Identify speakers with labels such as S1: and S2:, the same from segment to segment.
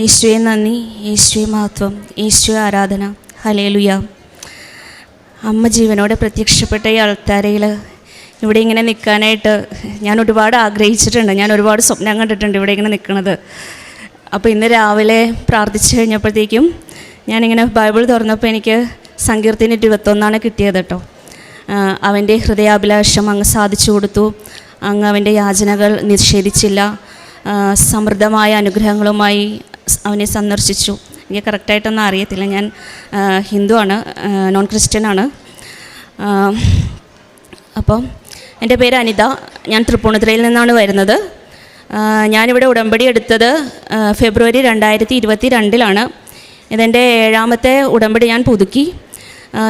S1: യേശുവെ നന്ദി. യേശുവെ മഹത്വം. യേശുവെ ആരാധന. ഹലേലുയ അമ്മ ജീവനോടെ പ്രത്യക്ഷപ്പെട്ട ഈ ആൾക്കാരയിൽ ഇവിടെ ഇങ്ങനെ നിൽക്കാനായിട്ട് ഞാൻ ഒരുപാട് ആഗ്രഹിച്ചിട്ടുണ്ട്. ഞാൻ ഒരുപാട് സ്വപ്നം കണ്ടിട്ടുണ്ട് ഇവിടെ ഇങ്ങനെ നിൽക്കുന്നത്. അപ്പോൾ ഇന്ന് രാവിലെ പ്രാർത്ഥിച്ചു കഴിഞ്ഞപ്പോഴത്തേക്കും ഞാനിങ്ങനെ ബൈബിൾ തുറന്നപ്പോൾ എനിക്ക് സങ്കീർത്തിന് ഇരുപത്തൊന്നാണ് കിട്ടിയത് കേട്ടോ. അവന്റെ ഹൃദയാഭിലാഷം അങ്ങ് സാധിച്ചു കൊടുത്തു. അങ്ങ് അവന്റെ യാചനകൾ നിഷേധിച്ചില്ല. സമൃദ്ധമായ അനുഗ്രഹങ്ങളുമായി അവനെ സന്ദർശിച്ചു. എനിക്ക് കറക്റ്റായിട്ടൊന്നും അറിയത്തില്ല. ഞാൻ ഹിന്ദു ഹിന്ദുവാണ് നോൺ ക്രിസ്ത്യനാണ് അപ്പം എന്റെ പേര് അനിത. ഞാൻ തൃപ്പൂണിത്തുറയിൽ നിന്നാണ് വരുന്നത്. ഞാനിവിടെ ഉടമ്പടി എടുത്തത് ഫെബ്രുവരി രണ്ടായിരത്തി ഇരുപത്തി രണ്ടിലാണ് ഇതെന്റെ ഏഴാമത്തെ ഉടമ്പടി ഞാൻ പുതുക്കി.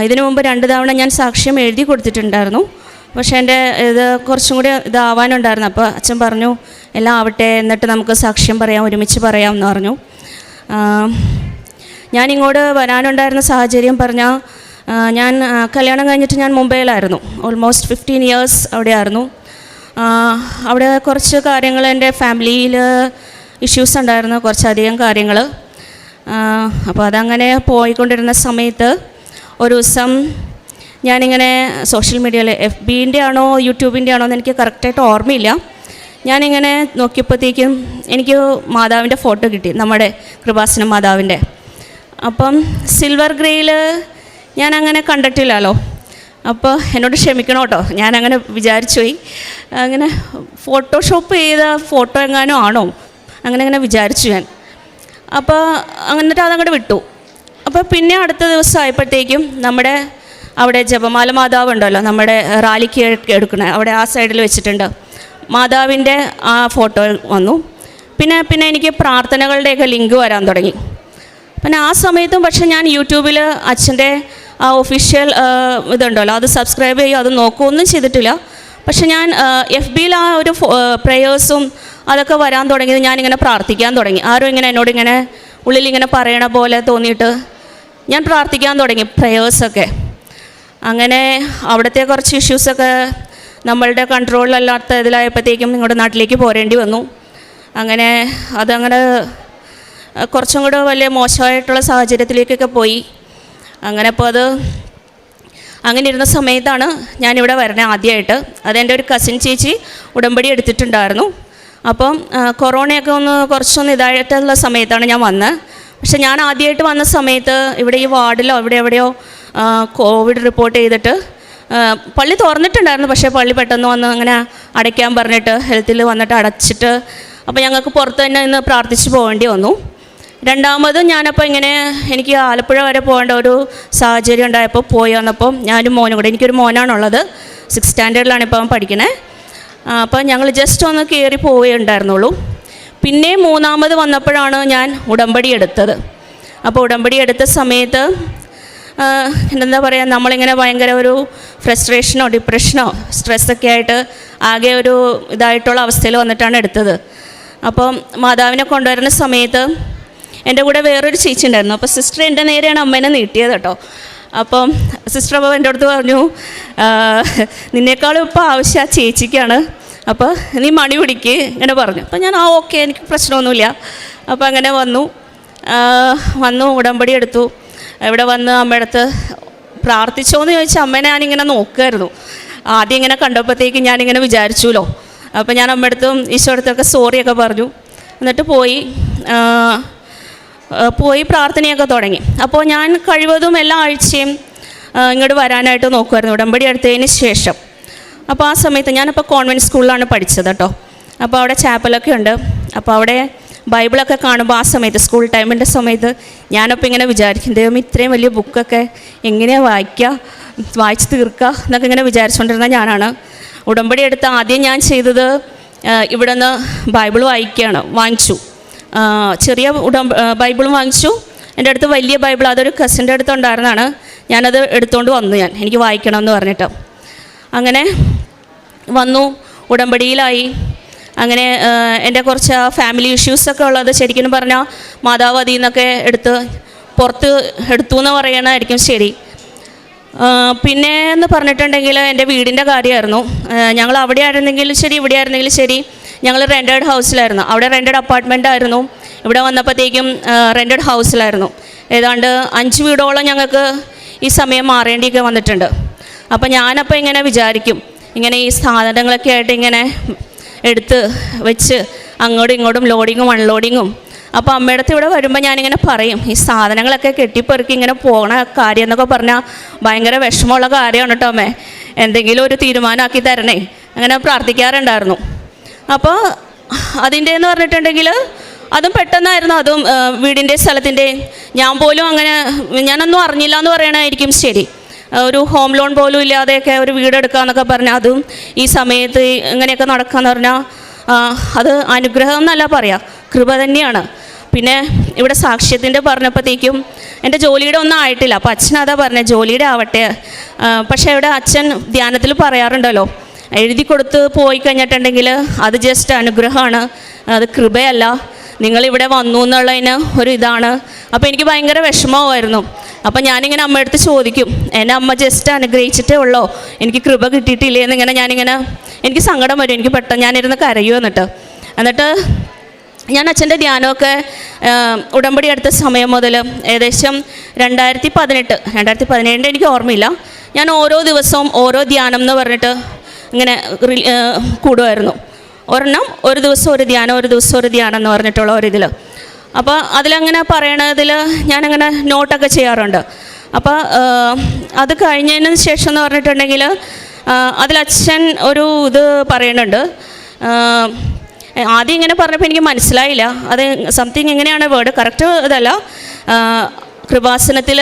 S1: ഇതിനു മുമ്പ് രണ്ട് തവണ ഞാൻ സാക്ഷ്യം എഴുതി കൊടുത്തിട്ടുണ്ടായിരുന്നു. പക്ഷേ എന്റെ ഇത് കുറച്ചും കൂടി ഇതാവാനുണ്ടായിരുന്നു. അപ്പോൾ അച്ഛൻ പറഞ്ഞു എല്ലാം ആവട്ടെ എന്നിട്ട് നമുക്ക് സാക്ഷ്യം പറയാം ഒരുമിച്ച് പറയാം എന്ന് പറഞ്ഞു. ഞാൻ ഇങ്ങോട്ട് വരാനുണ്ടായിരുന്ന സാഹചര്യം പറഞ്ഞാൽ ഞാൻ കല്യാണം കഴിഞ്ഞിട്ട് ഞാൻ മുംബൈയിലായിരുന്നു. ഓൾമോസ്റ്റ് ഫിഫ്റ്റീൻ ഇയേഴ്സ് അവിടെയായിരുന്നു. അവിടെ കുറച്ച് കാര്യങ്ങൾ എന്റെ ഫാമിലിയിൽ ഇഷ്യൂസ് ഉണ്ടായിരുന്നു കുറച്ചധികം കാര്യങ്ങൾ. അപ്പോൾ അതങ്ങനെ പോയിക്കൊണ്ടിരുന്ന സമയത്ത് ഒരു ദിവസം ഞാനിങ്ങനെ സോഷ്യൽ മീഡിയയിൽ എഫ് ബീന്റെ ആണോ യൂട്യൂബിന്റെ ആണോ എന്ന് എനിക്ക് കറക്റ്റായിട്ട് ഓർമ്മയില്ല. ഞാനിങ്ങനെ നോക്കിയപ്പോഴത്തേക്കും എനിക്ക് മാതാവിന്റെ ഫോട്ടോ കിട്ടി നമ്മുടെ കൃപാസന മാതാവിന്റെ. അപ്പം സിൽവർ ഗ്രേയിൽ ഞാൻ അങ്ങനെ കണ്ടിട്ടില്ലല്ലോ. അപ്പോൾ എന്നോട് ക്ഷമിക്കണം കേട്ടോ ഞാനങ്ങനെ വിചാരിച്ചു പോയി അങ്ങനെ ഫോട്ടോഷോപ്പ് ചെയ്ത ഫോട്ടോ എങ്ങാനും ആണോ? അങ്ങനെ അങ്ങനെ വിചാരിച്ചു ഞാൻ. അപ്പോൾ എന്നിട്ട് അതങ്ങോട്ട് വിട്ടു. അപ്പോൾ പിന്നെ അടുത്ത ദിവസം ആയപ്പോഴത്തേക്കും നമ്മുടെ അവിടെ ജപമാല മാതാവ് ഉണ്ടല്ലോ നമ്മുടെ റാലിക്ക് എടുക്കണേ അവിടെ ആ സൈഡിൽ വെച്ചിട്ടുണ്ട്. മാതാവിന്റെ ആ ഫോട്ടോ വന്നു. പിന്നെ പിന്നെ എനിക്ക് പ്രാർത്ഥനകളുടെയൊക്കെ ലിങ്ക് വരാൻ തുടങ്ങി. പിന്നെ ആ സമയത്തും പക്ഷേ ഞാൻ യൂട്യൂബിൽ അച്ഛന്റെ ആ ഒഫീഷ്യൽ ഇതുണ്ടല്ലോ അത് സബ്സ്ക്രൈബ് ചെയ്യുക അത് നോക്കുകയൊന്നും ചെയ്തിട്ടില്ല. പക്ഷെ ഞാൻ എഫ് ബിയിൽ ആ ഒരു പ്രേയേഴ്സും അതൊക്കെ വരാൻ തുടങ്ങിയത് ഞാനിങ്ങനെ പ്രാർത്ഥിക്കാൻ തുടങ്ങി. ആരും ഇങ്ങനെ എന്നോട് ഇങ്ങനെ ഉള്ളിൽ ഇങ്ങനെ പറയണ പോലെ തോന്നിയിട്ട് ഞാൻ പ്രാർത്ഥിക്കാൻ തുടങ്ങി പ്രേയേഴ്സൊക്കെ. അങ്ങനെ അവിടുത്തെ കുറച്ച് ഇഷ്യൂസൊക്കെ നമ്മളുടെ കൺട്രോളിലല്ലാത്ത ഇതിലായപ്പോഴത്തേക്കും നിങ്ങളുടെ നാട്ടിലേക്ക് പോരേണ്ടി വന്നു. അങ്ങനെ അതങ്ങനെ കുറച്ചും കൂടെ വലിയ മോശമായിട്ടുള്ള സാഹചര്യത്തിലേക്കൊക്കെ പോയി. അങ്ങനെ അപ്പോൾ അത് അങ്ങനെ ഇരുന്ന സമയത്താണ് ഞാനിവിടെ വരണത് ആദ്യമായിട്ട്. അതെന്റെ ഒരു കസിൻ ചേച്ചി ഉടമ്പടി എടുത്തിട്ടുണ്ടായിരുന്നു. അപ്പം കൊറോണയൊക്കെ ഒന്ന് കുറച്ചൊന്ന് ഇതായിട്ടുള്ള സമയത്താണ് ഞാൻ വന്നത് പക്ഷെ ഞാൻ ആദ്യമായിട്ട് വന്ന സമയത്ത് ഇവിടെ ഈ വാർഡിലോ ഇവിടെ എവിടെയോ കോവിഡ് റിപ്പോർട്ട് ചെയ്തിട്ട് പള്ളി തുറന്നിട്ടുണ്ടായിരുന്നു പക്ഷേ പള്ളി പെട്ടെന്ന് വന്ന് അങ്ങനെ അടയ്ക്കാൻ പറഞ്ഞിട്ട് ഹെൽത്തിൽ വന്നിട്ട് അടച്ചിട്ട് അപ്പോൾ ഞങ്ങൾക്ക് പുറത്ത് തന്നെ ഇന്ന് പ്രാർത്ഥിച്ച് പോകേണ്ടി വന്നു. രണ്ടാമത് ഞാനപ്പോൾ ഇങ്ങനെ എനിക്ക് ആലപ്പുഴ വരെ പോകേണ്ട ഒരു സാഹചര്യം ഉണ്ടായപ്പോൾ പോയി വന്നപ്പോൾ ഞാനും മോനും കൂടെ എനിക്കൊരു മോനാണുള്ളത് സിക്സ് സ്റ്റാൻഡേർഡിലാണ് ഇപ്പോൾ അവൻ പഠിക്കണേ. അപ്പോൾ ഞങ്ങൾ ജസ്റ്റ് ഒന്ന് കയറി പോവുകയേ ഉണ്ടായിരുന്നുള്ളൂ. പിന്നെ മൂന്നാമത് വന്നപ്പോഴാണ് ഞാൻ ഉടമ്പടി എടുത്തത്. അപ്പോൾ ഉടമ്പടി എടുത്ത സമയത്ത് എന്താ പറയുക നമ്മളിങ്ങനെ ഭയങ്കര ഒരു ഫ്രസ്ട്രേഷനോ ഡിപ്രഷനോ സ്ട്രെസ്സൊക്കെ ആയിട്ട് ആകെ ഒരു ഇതായിട്ടുള്ള അവസ്ഥയിൽ വന്നിട്ടാണ് എടുത്തത്. അപ്പം മാതാവിനെ കൊണ്ടുവരുന്ന സമയത്ത് എന്റെ കൂടെ വേറൊരു ചേച്ചി ഉണ്ടായിരുന്നു. അപ്പോൾ സിസ്റ്റർ എന്റെ നേരെയാണ് അമ്മേനെ നീട്ടിയത് കേട്ടോ. അപ്പം സിസ്റ്റർ അപ്പോൾ എന്റെ അടുത്ത് പറഞ്ഞു "ആ, നിന്നേക്കാളും ഇപ്പോൾ ആവശ്യം ആ ചേച്ചിക്കാണ്. അപ്പോൾ നീ മണി പിടിക്ക് ഇങ്ങനെ പറഞ്ഞു. അപ്പോൾ ഞാൻ ആ ഓക്കെ എനിക്ക് പ്രശ്നമൊന്നുമില്ല. അപ്പോൾ അങ്ങനെ വന്നു. വന്നു ഉടമ്പടി എടുത്തു. ഇവിടെ വന്ന് അമ്മയുടെ അടുത്ത് പ്രാർത്ഥിച്ചോ എന്ന് ചോദിച്ചാൽ അമ്മേനെ ഞാനിങ്ങനെ നോക്കുമായിരുന്നു ആദ്യം ഇങ്ങനെ കണ്ടപ്പോഴത്തേക്ക് ഞാനിങ്ങനെ വിചാരിച്ചുല്ലോ. അപ്പോൾ ഞാൻ അമ്മയുടെ അടുത്തും ഈശോ അടുത്തൊക്കെ സോറിയൊക്കെ പറഞ്ഞു. എന്നിട്ട് പോയി പോയി പ്രാർത്ഥനയൊക്കെ തുടങ്ങി. അപ്പോൾ ഞാൻ കഴിവതും എല്ലാ ആഴ്ചയും ഇങ്ങോട്ട് വരാനായിട്ട് നോക്കുമായിരുന്നു ഉടമ്പടി എടുത്തതിന് ശേഷം. അപ്പോൾ ആ സമയത്ത് ഞാനപ്പോൾ കോൺവെന്റ് സ്കൂളിലാണ് പഠിച്ചത് കേട്ടോ. അപ്പോൾ അവിടെ ചാപ്പലൊക്കെ ഉണ്ട്. അപ്പോൾ അവിടെ ബൈബിളൊക്കെ കാണുമ്പോൾ ആ സമയത്ത് സ്കൂൾ ടൈമിന്റെ സമയത്ത് ഞാനപ്പോൾ ഇങ്ങനെ വിചാരിക്കും ദൈവം ഇത്രയും വലിയ ബുക്കൊക്കെ എങ്ങനെയാണ് വായിക്കുക വായിച്ച് തീർക്കുക എന്നൊക്കെ ഇങ്ങനെ വിചാരിച്ചുകൊണ്ടിരുന്ന ഞാനാണ്. ഉടമ്പടി എടുത്ത് ആദ്യം ഞാൻ ചെയ്തത് ഇവിടെ നിന്ന് ബൈബിൾ വായിക്കുകയാണ് വാങ്ങിച്ചു. ചെറിയ ഉടമ്പ ബൈബിളും വാങ്ങിച്ചു. എന്റെ അടുത്ത് വലിയ ബൈബിൾ അതൊരു കസിന്റെ അടുത്ത് ഉണ്ടായിരുന്നതാണ്. ഞാനത് എടുത്തുകൊണ്ട് വന്നു ഞാൻ എനിക്ക് വായിക്കണമെന്ന് പറഞ്ഞിട്ട്. അങ്ങനെ വന്നു ഉടമ്പടിയിലായി. അങ്ങനെ എന്റെ കുറച്ച് ഫാമിലി ഇഷ്യൂസൊക്കെ ഉള്ളത് ശരിക്കും പറഞ്ഞാൽ മാതാവ് അതിൽ നിന്നൊക്കെ എടുത്ത് പുറത്ത് എടുത്തു എന്ന് പറയണമായിരിക്കും ശരി. പിന്നെ എന്ന് പറഞ്ഞിട്ടുണ്ടെങ്കിൽ എന്റെ വീടിന്റെ കാര്യമായിരുന്നു. ഞങ്ങൾ അവിടെ ആയിരുന്നെങ്കിലും ശരി ഇവിടെ ആയിരുന്നെങ്കിലും ശരി. ഞങ്ങൾ റെന്റഡ് ഹൗസിലായിരുന്നു അവിടെ റെന്റഡ് അപ്പാർട്ട്മെന്റ് ആയിരുന്നു. ഇവിടെ വന്നപ്പോഴത്തേക്കും റെന്റഡ് ഹൗസിലായിരുന്നു ഏതാണ്ട് അഞ്ച് വീടോളം ഞങ്ങൾക്ക് ഈ സമയം മാറേണ്ടിയൊക്കെ വന്നിട്ടുണ്ട്. അപ്പോൾ ഞാനപ്പോൾ ഇങ്ങനെ വിചാരിക്കും. ഇങ്ങനെ ഈ സാധനങ്ങളൊക്കെ ആയിട്ട് ഇങ്ങനെ എടുത്ത് വെച്ച് അങ്ങോട്ടും ഇങ്ങോട്ടും ലോഡിങ്ങും അൺലോഡിങ്ങും അപ്പോൾ അമ്മയുടെ ഇവിടെ വരുമ്പോൾ ഞാനിങ്ങനെ പറയും ഈ സാധനങ്ങളൊക്കെ കെട്ടിപ്പെറുക്കി ഇങ്ങനെ പോകണ കാര്യം എന്നൊക്കെ പറഞ്ഞാൽ ഭയങ്കര വിഷമമുള്ള കാര്യമാണ് കേട്ടോ അമ്മേ. എന്തെങ്കിലും ഒരു തീരുമാനമാക്കി തരണേ. അങ്ങനെ പ്രാർത്ഥിക്കാറുണ്ടായിരുന്നു. അപ്പോൾ അതിന്റെ എന്ന് പറഞ്ഞിട്ടുണ്ടെങ്കിൽ അതും പെട്ടെന്നായിരുന്നു അതും വീടിന്റെ സ്ഥലത്തിന്റെ ഞാൻ പോലും അങ്ങനെ ഞാനൊന്നും അറിഞ്ഞില്ല എന്ന് പറയണമായിരിക്കും ശരി. ഒരു ഹോം ലോൺ പോലും ഇല്ലാതെയൊക്കെ ഒരു വീടെടുക്കുക എന്നൊക്കെ പറഞ്ഞാൽ അതും ഈ സമയത്ത് ഇങ്ങനെയൊക്കെ നടക്കുകയെന്ന് പറഞ്ഞാൽ അത് അനുഗ്രഹം എന്നല്ല പറയാം കൃപ തന്നെയാണ്. പിന്നെ ഇവിടെ സാക്ഷ്യത്തിന്റെ പറഞ്ഞപ്പോഴത്തേക്കും എന്റെ ജോലിയുടെ ഒന്നും ആയിട്ടില്ല. അപ്പോൾ അച്ഛൻ അതാ പറഞ്ഞത് ജോലിയുടെ ആവട്ടെ. പക്ഷേ ഇവിടെ അച്ഛൻ ധ്യാനത്തിൽ പറയാറുണ്ടല്ലോ എഴുതി കൊടുത്ത് പോയി കഴിഞ്ഞിട്ടുണ്ടെങ്കിൽ അത് ജസ്റ്റ് അനുഗ്രഹമാണ് അത് കൃപയല്ല. നിങ്ങളിവിടെ വന്നു എന്നുള്ളതിന് ഒരു ഇതാണ്. അപ്പോൾ എനിക്ക് ഭയങ്കര വിഷമമായിരുന്നു. അപ്പോൾ ഞാനിങ്ങനെ അമ്മയടുത്ത് ചോദിക്കും എന്നെ അമ്മ ജസ്റ്റ് അനുഗ്രഹിച്ചിട്ടേ ഉള്ളോ? എനിക്ക് കൃപ കിട്ടിയിട്ടില്ലേ? എന്നിങ്ങനെ ഞാനിങ്ങനെ എനിക്ക് സങ്കടം വരും എനിക്ക് പെട്ടെന്ന് ഞാനിരുന്ന് കരയൂ എന്നിട്ട്. എന്നിട്ട് ഞാൻ അച്ഛന്റെ ധ്യാനമൊക്കെ ഉടമ്പടി അടുത്ത സമയം മുതൽ ഏകദേശം രണ്ടായിരത്തി പതിനെട്ട് രണ്ടായിരത്തി പതിനേഴിന്റെ എനിക്ക് ഓർമ്മയില്ല. ഞാൻ ഓരോ ദിവസവും ഓരോ ധ്യാനം എന്ന് പറഞ്ഞിട്ട് ഇങ്ങനെ കൂടുമായിരുന്നു. ഒരെണ്ണം ഒരു ദിവസം ഒരു ധ്യാനം ഒരു ദിവസം ഒരു ധ്യാനം എന്ന് പറഞ്ഞിട്ടുള്ള ഒരിതിൽ അപ്പോൾ അതിലങ്ങനെ പറയണതിൽ ഞാനങ്ങനെ നോട്ടൊക്കെ ചെയ്യാറുണ്ട്. അപ്പോൾ അത് കഴിഞ്ഞതിന് ശേഷം എന്ന് പറഞ്ഞിട്ടുണ്ടെങ്കിൽ അതിലച്ഛൻ ഒരു ഇത് പറയുന്നുണ്ട് ആദ്യം ഇങ്ങനെ പറഞ്ഞപ്പോൾ എനിക്ക് മനസ്സിലായില്ല. അത് സംതിങ് എങ്ങനെയാണ് വേർഡ്? കറക്റ്റ് ഇതല്ല. കൃപാസനത്തിൽ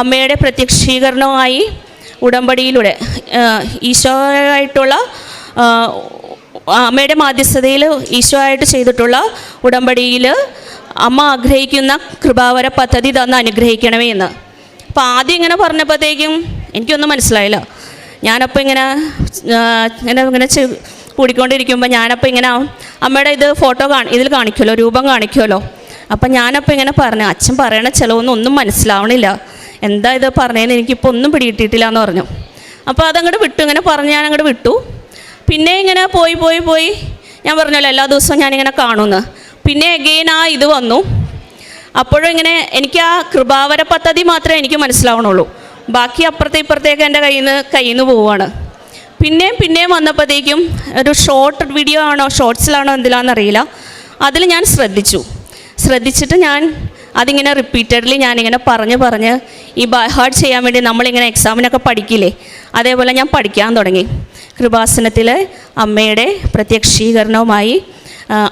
S1: അമ്മയുടെ പ്രത്യക്ഷീകരണവുമായി ഉടമ്പടിയിലൂടെ ഈശോയായിട്ടുള്ള അമ്മയുടെ മാധ്യസ്ഥതയിൽ ഈശോ ആയിട്ട് ചെയ്തിട്ടുള്ള ഉടമ്പടിയിൽ അമ്മ ആഗ്രഹിക്കുന്ന കൃപാവര പദ്ധതി തന്ന് അനുഗ്രഹിക്കണമേ എന്ന്. അപ്പോൾ ആദ്യം ഇങ്ങനെ പറഞ്ഞപ്പോഴത്തേക്കും എനിക്കൊന്നും മനസ്സിലായില്ല. ഞാനപ്പോൾ ഇങ്ങനെ ഇങ്ങനെ ഇങ്ങനെ കൂടിക്കൊണ്ടിരിക്കുമ്പോൾ ഞാനപ്പോൾ ഇങ്ങനെ അമ്മയുടെ ഇത് ഫോട്ടോ കാണി ഇതിൽ കാണിക്കുമല്ലോ രൂപം കാണിക്കുമല്ലോ അപ്പം ഞാനപ്പോൾ ഇങ്ങനെ പറഞ്ഞു അച്ഛൻ പറയണ ചിലവൊന്നും ഒന്നും മനസ്സിലാവണില്ല. എന്താ ഇത് പറഞ്ഞതെന്ന് എനിക്കിപ്പോൾ ഒന്നും പിടിയിട്ടിട്ടില്ല എന്ന് പറഞ്ഞു. അപ്പോൾ അതങ്ങോട്ട് വിട്ടു ഇങ്ങനെ പറഞ്ഞ് ഞാൻ അങ്ങോട്ട് വിട്ടു. പിന്നെ ഇങ്ങനെ പോയി പോയി പോയി ഞാൻ പറഞ്ഞല്ലോ എല്ലാ ദിവസവും ഞാനിങ്ങനെ കാണുമെന്ന് പിന്നെ അഗെയിൻ ആ ഇത് വന്നു. അപ്പോഴും ഇങ്ങനെ എനിക്ക് ആ കൃപാവര പദ്ധതി മാത്രമേ എനിക്ക് മനസ്സിലാവണുള്ളൂ. ബാക്കി അപ്പുറത്തെ ഇപ്പുറത്തേക്ക് എന്റെ കയ്യിൽ നിന്ന് കയ്യിൽ നിന്ന് പോവുകയാണ് പിന്നെയും പിന്നെയും വന്നപ്പോഴത്തേക്കും ഒരു ഷോർട്ട് വീഡിയോ ആണോ ഷോർട്സിലാണോ എന്തിലാണെന്നറിയില്ല അതിൽ ഞാൻ ശ്രദ്ധിച്ചു. ശ്രദ്ധിച്ചിട്ട് ഞാൻ അതിങ്ങനെ റിപ്പീറ്റഡ്ലി ഞാനിങ്ങനെ പറഞ്ഞ് പറഞ്ഞ് ഈ ബൈ ഹാർട്ട് ചെയ്യാൻ വേണ്ടി നമ്മളിങ്ങനെ എക്സാമിനൊക്കെ പഠിക്കില്ലേ അതേപോലെ ഞാൻ പഠിക്കാൻ തുടങ്ങി. കൃപാസനത്തിലെ അമ്മയുടെ പ്രത്യക്ഷീകരണവുമായി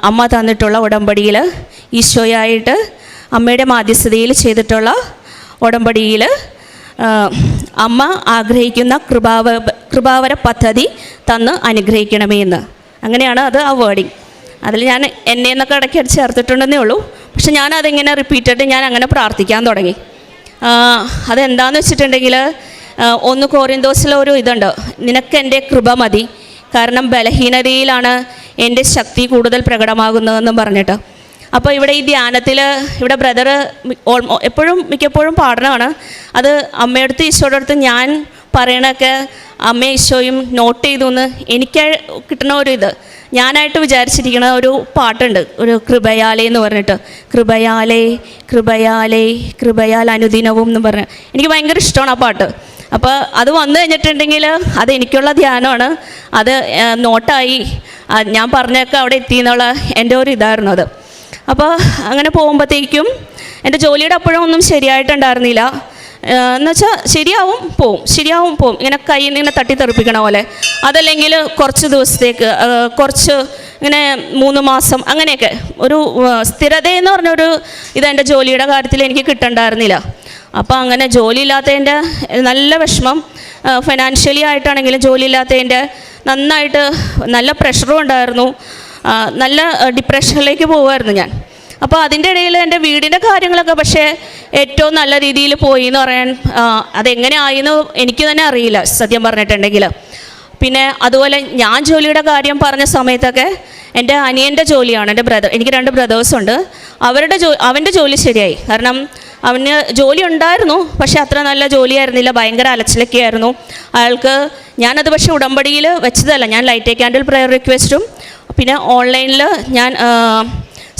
S1: അമ്മ തന്നിട്ടുള്ള ഉടമ്പടിയിൽ ഈശോയായിട്ട് അമ്മയുടെ മാധ്യസ്ഥതയിൽ ചെയ്തിട്ടുള്ള ഉടമ്പടിയിൽ അമ്മ ആഗ്രഹിക്കുന്ന കൃപാവ കൃപാവര പദ്ധതി തന്ന് അനുഗ്രഹിക്കണമേ എന്ന്. അങ്ങനെയാണ് അത് ആ വേർഡിങ് അതിൽ ഞാൻ എന്നെ എന്നൊക്കെ ഇടയ്ക്ക് ചേർത്തിട്ടുണ്ടെന്നേ ഉള്ളൂ. പക്ഷെ ഞാൻ അതിങ്ങനെ റിപ്പീറ്റഡ് ഞാൻ അങ്ങനെ പ്രാർത്ഥിക്കാൻ തുടങ്ങി. അതെന്താണെന്ന് വെച്ചിട്ടുണ്ടെങ്കിൽ ഒന്ന് കോറിന്തോസിലെ ഒരു ഇതുണ്ട്. നിനക്ക് എന്റെ കൃപ മതി. കാരണം ബലഹീനതയിലാണ് എന്റെ ശക്തി കൂടുതൽ പ്രകടമാകുന്നതെന്ന് പറഞ്ഞിട്ട്. അപ്പോൾ ഇവിടെ ഈ ധ്യാനത്തിൽ ഇവിടെ ബ്രദർ എപ്പോഴും മിക്കപ്പോഴും പാടണമാണ് അത് അമ്മയടുത്ത് ഈശോയുടെ അടുത്ത് ഞാൻ പറയണൊക്കെ അമ്മ ഈശോയും നോട്ട് ചെയ്തു എന്ന് എനിക്ക് കിട്ടണ ഒരു ഇത്. ഞാനായിട്ട് വിചാരിച്ചിരിക്കുന്ന ഒരു പാട്ടുണ്ട് ഒരു കൃപയാലേ എന്ന് പറഞ്ഞിട്ട്. കൃപയാലേ കൃപയാലേ കൃപയാൽ അനുദിനവും എന്ന് പറഞ്ഞ്. എനിക്ക് ഭയങ്കര ഇഷ്ടമാണ് ആ പാട്ട്. അപ്പോൾ അത് വന്നു കഴിഞ്ഞിട്ടുണ്ടെങ്കിൽ അത് എനിക്കുള്ള ധ്യാനമാണ്. അത് നോട്ടായി. ഞാൻ പറഞ്ഞൊക്കെ അവിടെ എത്തി എന്നുള്ള എന്റെ ഒരു ഇതായിരുന്നു അത്. അപ്പോൾ അങ്ങനെ പോകുമ്പോഴത്തേക്കും എന്റെ ജോലിയുടെ അപ്പോഴും ഒന്നും ശരിയായിട്ടുണ്ടായിരുന്നില്ല. എന്നുവെച്ചാൽ ശരിയാവും പോവും. ശരിയാവും പോവും. ഇങ്ങനെ കയ്യിൽ നിന്ന് തട്ടി തട്ടിത്തെറിപ്പിക്കണ പോലെ. അതല്ലെങ്കിൽ കുറച്ച് ദിവസത്തേക്ക് കുറച്ച് ഇങ്ങനെ മൂന്ന് മാസം അങ്ങനെയൊക്കെ. ഒരു സ്ഥിരതയെന്ന് സ്ഥിരത എന്ന് പറഞ്ഞൊരു ഇത് എന്റെ ജോലിയുടെ കാര്യത്തിൽ എനിക്ക് കിട്ടണ്ടായിരുന്നില്ല. അപ്പോൾ അങ്ങനെ ജോലി ഇല്ലാത്തതിന്റെ നല്ല വിഷമം ഫിനാൻഷ്യലി ആയിട്ടാണെങ്കിലും ജോലി ഇല്ലാത്തതിന്റെ നന്നായിട്ട് നല്ല പ്രഷറും ഉണ്ടായിരുന്നു. നല്ല ഡിപ്രഷനിലേക്ക് പോകുമായിരുന്നു ഞാൻ. അപ്പോൾ അതിന്റെ ഇടയിൽ എന്റെ വീടിന്റെ കാര്യങ്ങളൊക്കെ പക്ഷേ ഏറ്റവും നല്ല രീതിയിൽ പോയി എന്ന് പറയാൻ അതെങ്ങനെ അതെങ്ങനെ ആയിന്ന് എനിക്ക് തന്നെ അറിയില്ല സത്യം പറഞ്ഞിട്ടുണ്ടെങ്കിൽ. പിന്നെ അതുപോലെ ഞാൻ ജോലിയുടെ കാര്യം പറഞ്ഞ സമയത്തൊക്കെ എന്റെ അനിയന്റെ ജോലിയാണ് എന്റെ ബ്രദർ എനിക്ക് രണ്ട് ബ്രദേഴ്സ് ഉണ്ട്. അവരുടെ ജോ അവന്റെ ജോലി ശരിയായി. കാരണം അവന് ജോലി ഉണ്ടായിരുന്നു പക്ഷേ അത്ര നല്ല ജോലിയായിരുന്നില്ല ഭയങ്കര അലച്ചിലൊക്കെ ആയിരുന്നു. അയാൾക്ക് ഞാനത് പക്ഷെ ഉടമ്പടിയിൽ വെച്ചതല്ല ഞാൻ ലൈറ്റ് ക്യാൻഡിൽ പ്രയർ റിക്വസ്റ്റും പിന്നെ ഓൺലൈനിൽ ഞാൻ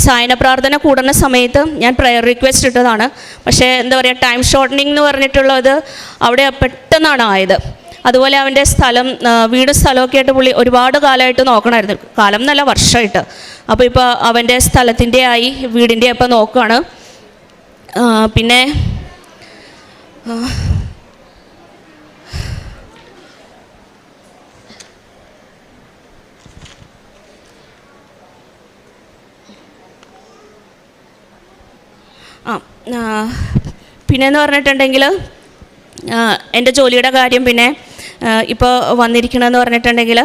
S1: സായന പ്രാർത്ഥന കൂടുന്ന സമയത്ത് ഞാൻ പ്രയർ റിക്വസ്റ്റ് ഇട്ടതാണ്. പക്ഷേ എന്താ പറയുക ടൈം ഷോർട്ടനിങ് എന്ന് പറഞ്ഞിട്ടുള്ളത് അവിടെ പെട്ടെന്നാണ് ആയത്. അതുപോലെ അവന്റെ സ്ഥലം വീട് സ്ഥലമൊക്കെ ആയിട്ട് പുള്ളി ഒരുപാട് കാലമായിട്ട് നോക്കണമായിരുന്നു. കാലം എന്നല്ല വർഷമായിട്ട്. അപ്പോൾ ഇപ്പോൾ അവന്റെ സ്ഥലത്തിന്റെ ആയി വീടിന്റെ ഇപ്പോൾ നോക്കുകയാണ് പിന്നെ ആ, പിന്നെ എന്ന് പിന്നെന്ന് പറഞ്ഞിട്ടുണ്ടെങ്കിൽ എന്റെ ജോലിയുടെ കാര്യം പിന്നെ ഇപ്പോൾ വന്നിരിക്കണമെന്ന് പറഞ്ഞിട്ടുണ്ടെങ്കിൽ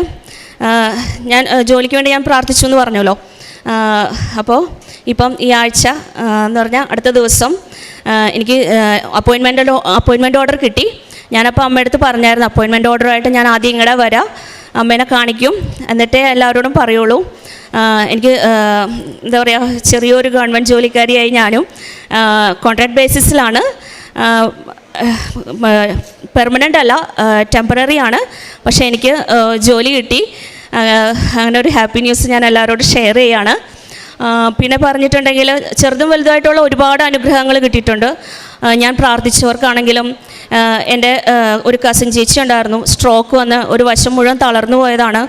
S1: ഞാൻ ജോലിക്ക് വേണ്ടി ഞാൻ പ്രാർത്ഥിച്ചു എന്ന് പറഞ്ഞല്ലോ അപ്പോൾ ഇപ്പം ഈ ആഴ്ച എന്ന് പറഞ്ഞാൽ അടുത്ത ദിവസം എനിക്ക് അപ്പോയിൻമെന്റ് അപ്പോയിൻമെന്റ് ഓർഡർ കിട്ടി. ഞാനപ്പോൾ അമ്മയടുത്ത് പറഞ്ഞായിരുന്നു അപ്പോയിൻമെന്റ് ഓർഡറായിട്ട് ഞാൻ ആദ്യം ഇങ്ങടെ വരാം. അമ്മേനെ കാണിക്കും. എന്നിട്ടേ എല്ലാവരോടും പറയുള്ളൂ. എനിക്ക് എന്താ പറയുക ചെറിയൊരു ഗവൺമെന്റ് ജോലിക്കാരിയായി ഞാനും. കോൺട്രാക്ട് ബേസിസിലാണ് പെർമനന്റ് അല്ല ടെമ്പററി ആണ്. പക്ഷേ എനിക്ക് ജോലി കിട്ടി. അങ്ങനെ ഒരു ഹാപ്പി ന്യൂസ് ഞാൻ എല്ലാവരോടും ഷെയർ ചെയ്യാണ്. പിന്നെ പറഞ്ഞിട്ടുണ്ടെങ്കിൽ ചെറുതും വലുതായിട്ടുള്ള ഒരുപാട് അനുഗ്രഹങ്ങൾ കിട്ടിയിട്ടുണ്ട്. ഞാൻ പ്രാർത്ഥിച്ചവർക്കാണെങ്കിലും എന്റെ ഒരു കസിൻ ചേച്ചി ഉണ്ടായിരുന്നു സ്ട്രോക്ക് വന്ന് ഒരു വശം മുഴുവൻ തളർന്നു പോയതാണ്.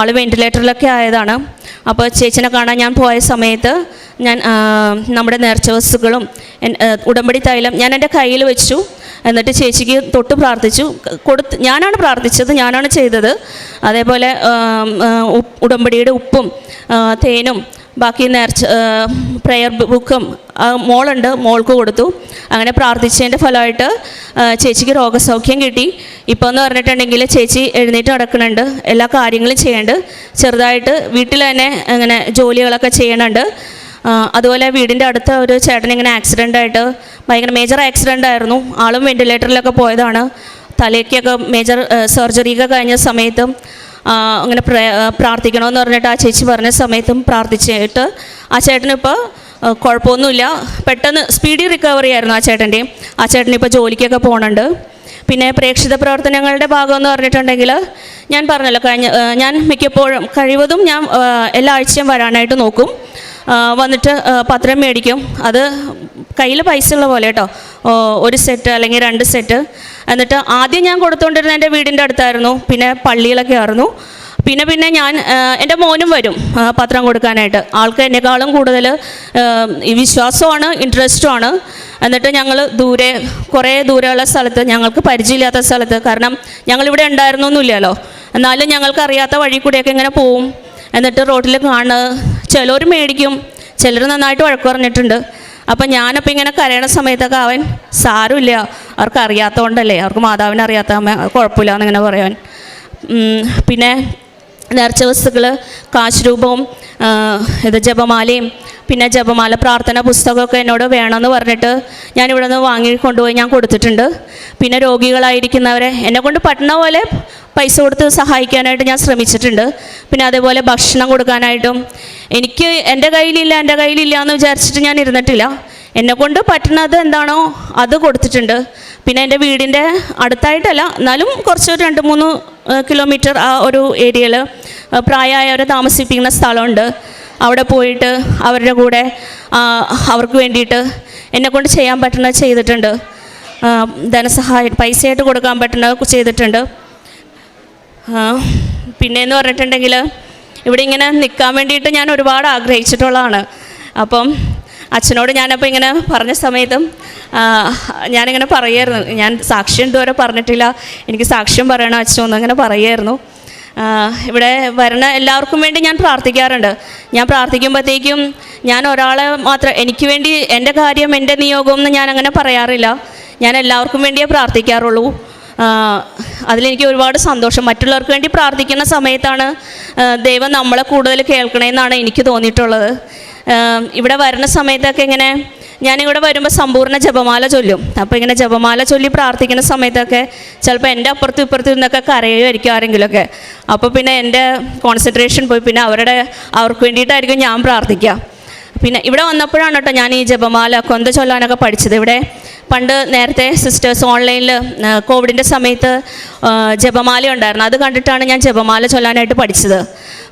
S1: ആൾ വെന്റിലേറ്ററിലൊക്കെ ആയതാണ്. അപ്പോൾ ചേച്ചിനെ കാണാൻ ഞാൻ പോയ സമയത്ത് ഞാൻ നമ്മുടെ നേർച്ച വസ്തുക്കളും ഉടമ്പടി തൈലം ഞാൻ എന്റെ കയ്യിൽ വെച്ചു. എന്നിട്ട് ചേച്ചിക്ക് തൊട്ട് പ്രാർത്ഥിച്ചു. കൊടുത്ത് ഞാനാണ് പ്രാർത്ഥിച്ചത് ഞാനാണ് ചെയ്തത്. അതേപോലെ ഉടമ്പടിയുടെ ഉപ്പും തേനും ബാക്കി നേർച്ച പ്രെയർ ബുക്കും മോളുണ്ട് മോൾക്ക് കൊടുത്തു. അങ്ങനെ പ്രാർത്ഥിച്ചതിന്റെ ഫലമായിട്ട് ചേച്ചിക്ക് രോഗസൗഖ്യം കിട്ടി. ഇപ്പോൾ എന്ന് പറഞ്ഞിട്ടുണ്ടെങ്കിൽ ചേച്ചി എഴുന്നേറ്റ് നടക്കുന്നുണ്ട് എല്ലാ കാര്യങ്ങളും ചെയ്യുന്നുണ്ട് ചെറുതായിട്ട് വീട്ടിൽ തന്നെ അങ്ങനെ ജോലികളൊക്കെ ചെയ്യണുണ്ട്. അതുപോലെ വീടിന്റെ അടുത്ത് ഒരു ചേട്ടൻ ഇങ്ങനെ ആക്സിഡന്റ് ആയിട്ട് ഭയങ്കര മേജർ ആക്സിഡന്റ് ആയിരുന്നു. ആളും വെന്റിലേറ്ററിലൊക്കെ പോയതാണ്. തലയ്ക്കൊക്കെ മേജർ സർജറിയൊക്കെ കഴിഞ്ഞ സമയത്തും അങ്ങനെ പ്രാർത്ഥിക്കണമെന്ന് പറഞ്ഞിട്ട് ആ ചേച്ചി പറഞ്ഞ സമയത്തും പ്രാർത്ഥിച്ചിട്ട് ആ ചേട്ടനിപ്പോൾ കുഴപ്പമൊന്നുമില്ല. പെട്ടെന്ന് സ്പീഡി റിക്കവറി ആയിരുന്നു ആ ചേട്ടന്റെയും ആ ചേട്ടനിപ്പോൾ ജോലിക്കൊക്കെ പോകുന്നുണ്ട് പിന്നെ പ്രേക്ഷിത പ്രവർത്തനങ്ങളുടെ ഭാഗമെന്ന് പറഞ്ഞിട്ടുണ്ടെങ്കിൽ ഞാൻ പറഞ്ഞല്ലോ കഴിഞ്ഞ ഞാൻ മിക്കപ്പോഴും കഴിവതും ഞാൻ എല്ലാ ആഴ്ചയും വരാനായിട്ട് നോക്കും. വന്നിട്ട് പത്രം മേടിക്കും. അത് കയ്യിൽ പൈസ ഉള്ള പോലെ കേട്ടോ ഒരു സെറ്റ് അല്ലെങ്കിൽ രണ്ട് സെറ്റ് എന്നിട്ട് ആദ്യം ഞാൻ കൊടുത്തുകൊണ്ടിരുന്ന എന്റെ വീടിന്റെ അടുത്തായിരുന്നു. പിന്നെ പള്ളിയിലൊക്കെ ആയിരുന്നു. പിന്നെ പിന്നെ ഞാൻ എന്റെ മോനും വരും പത്രം കൊടുക്കാനായിട്ട്. ആൾക്ക് എന്നെക്കാളും കൂടുതൽ വിശ്വാസമാണ് ഇൻട്രസ്റ്റുമാണ് എന്നിട്ട് ഞങ്ങൾ ദൂരെ കുറേ ദൂരെയുള്ള സ്ഥലത്ത് ഞങ്ങൾക്ക് പരിചയമില്ലാത്ത സ്ഥലത്ത് കാരണം ഞങ്ങളിവിടെ ഉണ്ടായിരുന്നൊന്നുമില്ലല്ലോ. എന്നാലും ഞങ്ങൾക്ക് അറിയാത്ത വഴി കൂടെയൊക്കെ ഇങ്ങനെ പോവും. എന്നിട്ട് റോട്ടിൽ കാണുക ചിലർ മേടിക്കും ചിലർ നന്നായിട്ട് വഴക്ക് പറഞ്ഞിട്ടുണ്ട്. അപ്പം ഞാനപ്പോൾ ഇങ്ങനെ കരയണ സമയത്തൊക്കെ അവൻ സാരമില്ല അവർക്ക് അറിയാത്തതുകൊണ്ടല്ലേ അവർക്ക് മാതാവിനെ അറിയാത്ത അമ്മ കുഴപ്പമില്ല എന്നിങ്ങനെ പറയാൻ പിന്നെ നേർച്ച വസ്തുക്കൾ കാശ് രൂപവും ആ, ഇത് ജപമാലയും പിന്നെ ജപമാല പ്രാർത്ഥന പുസ്തകമൊക്കെ എന്നോട് വേണമെന്ന് പറഞ്ഞിട്ട് ഞാൻ ഇവിടെ നിന്ന് വാങ്ങി കൊണ്ടുപോയി ഞാൻ കൊടുത്തിട്ടുണ്ട്. പിന്നെ രോഗികളായിരിക്കുന്നവരെ എന്നെ കൊണ്ട് പറ്റുന്ന പോലെ പൈസ കൊടുത്ത് സഹായിക്കാനായിട്ട് ഞാൻ ശ്രമിച്ചിട്ടുണ്ട്. പിന്നെ അതേപോലെ ഭക്ഷണം കൊടുക്കാനായിട്ടും എനിക്ക് എന്റെ കയ്യിലില്ല എന്റെ കയ്യിലില്ല എന്ന് വിചാരിച്ചിട്ട് ഞാൻ ഇരുന്നിട്ടില്ല. എന്നെ കൊണ്ട് പറ്റുന്നത് എന്താണോ അത് കൊടുത്തിട്ടുണ്ട്. പിന്നെ എന്റെ വീടിന്റെ അടുത്തായിട്ടല്ല എന്നാലും കുറച്ച് രണ്ട് മൂന്ന് കിലോമീറ്റർ ആ ഒരു ഏരിയയിൽ പ്രായമായവരെ താമസിപ്പിക്കുന്ന സ്ഥലമുണ്ട്. അവിടെ പോയിട്ട് അവരുടെ കൂടെ അവർക്ക് വേണ്ടിയിട്ട് എന്നെക്കൊണ്ട് ചെയ്യാൻ പറ്റുന്നത് ചെയ്തിട്ടുണ്ട്. ധനസഹായം പൈസയായിട്ട് കൊടുക്കാൻ പറ്റുന്നത് ചെയ്തിട്ടുണ്ട്. പിന്നെ എന്ന് പറഞ്ഞിട്ടുണ്ടെങ്കിൽ ഇവിടെ ഇങ്ങനെ നിൽക്കാൻ വേണ്ടിയിട്ട് ഞാൻ ഒരുപാട് ആഗ്രഹിച്ചിട്ടുള്ളതാണ്. അപ്പം അച്ഛനോട് ഞാനപ്പോൾ ഇങ്ങനെ പറഞ്ഞ സമയത്തും ഞാനിങ്ങനെ പറയായിരുന്നു ഞാൻ സാക്ഷ്യം ഇതുവരെ പറഞ്ഞിട്ടില്ല. എനിക്ക് സാക്ഷ്യം പറയണം അച്ഛനോ എന്നങ്ങനെ പറയായിരുന്നു ഇവിടെ വരുന്ന എല്ലാവർക്കും വേണ്ടി ഞാൻ പ്രാർത്ഥിക്കാറുണ്ട്. ഞാൻ പ്രാർത്ഥിക്കുമ്പോഴത്തേക്കും ഞാൻ ഒരാളെ മാത്രം എനിക്ക് വേണ്ടി എന്റെ കാര്യം എന്റെ നിയോഗം എന്ന് ഞാൻ അങ്ങനെ പറയാറില്ല. ഞാൻ എല്ലാവർക്കും വേണ്ടിയേ പ്രാർത്ഥിക്കാറുള്ളൂ. അതിലെനിക്ക് ഒരുപാട് സന്തോഷം. മറ്റുള്ളവർക്ക് വേണ്ടി പ്രാർത്ഥിക്കുന്ന സമയത്താണ് ദൈവം നമ്മളെ കൂടുതൽ കേൾക്കണമെന്നാണ് എനിക്ക് തോന്നിയിട്ടുള്ളത്. ഇവിടെ വരുന്ന സമയത്തൊക്കെ ഇങ്ങനെ ഞാനിവിടെ വരുമ്പോൾ സമ്പൂർണ ജപമാല ചൊല്ലും. അപ്പോൾ ഇങ്ങനെ ജപമാല ചൊല്ലി പ്രാർത്ഥിക്കുന്ന സമയത്തൊക്കെ ചിലപ്പോൾ എന്റെ അപ്പുറത്തും ഇപ്പുറത്തും നിന്നൊക്കെ കരയുമായിരിക്കും ആരെങ്കിലുമൊക്കെ. അപ്പോൾ പിന്നെ എന്റെ കോൺസെൻട്രേഷൻ പോയി പിന്നെ അവരുടെ അവർക്ക് വേണ്ടിയിട്ടായിരിക്കും ഞാൻ പ്രാർത്ഥിക്കുക. പിന്നെ ഇവിടെ വന്നപ്പോഴാണ് കേട്ടോ ഞാൻ ഈ ജപമാല കൊന്ത ചൊല്ലാനൊക്കെ പഠിച്ചത്. ഇവിടെ പണ്ട് നേരത്തെ സിസ്റ്റേഴ്സ് ഓൺലൈനിൽ കോവിഡിന്റെ സമയത്ത് ജപമാല ഉണ്ടായിരുന്നു. അത് കണ്ടിട്ടാണ് ഞാൻ ജപമാല ചൊല്ലാനായിട്ട് പഠിച്ചത്.